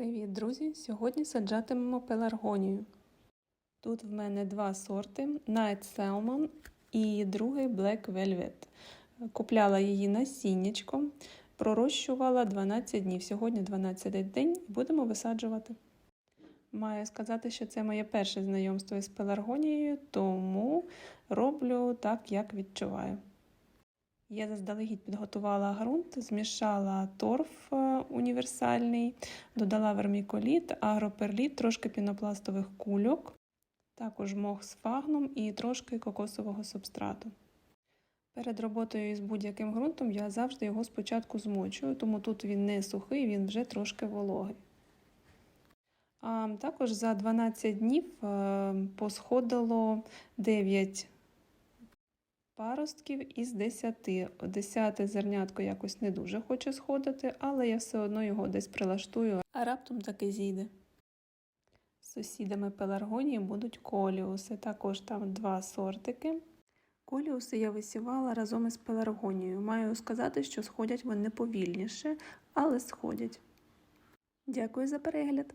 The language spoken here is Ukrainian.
Привіт, друзі! Сьогодні саджатимемо пеларгонію. Тут в мене два сорти: Night Salmon і другий Black Velvet. Купляла її насіннячком, пророщувала 12 днів. Сьогодні 12 день і будемо висаджувати. Маю сказати, що це моє перше знайомство із пеларгонією, тому роблю так, як відчуваю. Я заздалегідь підготувала ґрунт, змішала торф універсальний, додала верміколіт, агроперліт, трошки пінопластових кульок, також мох з фагном і трошки кокосового субстрату. Перед роботою із будь-яким ґрунтом я завжди його спочатку змочую, тому тут він не сухий, він вже трошки вологий. А також за 12 днів е, посходило 9 паростків із 10. Десяте зернятко якось не дуже хоче сходити, але я все одно його десь прилаштую, а раптом таки зійде. Сусідами пеларгонії будуть коліуси, також там два сортики. Коліуси я висівала разом із пеларгонією. Маю сказати, що сходять вони повільніше, але сходять. Дякую за перегляд!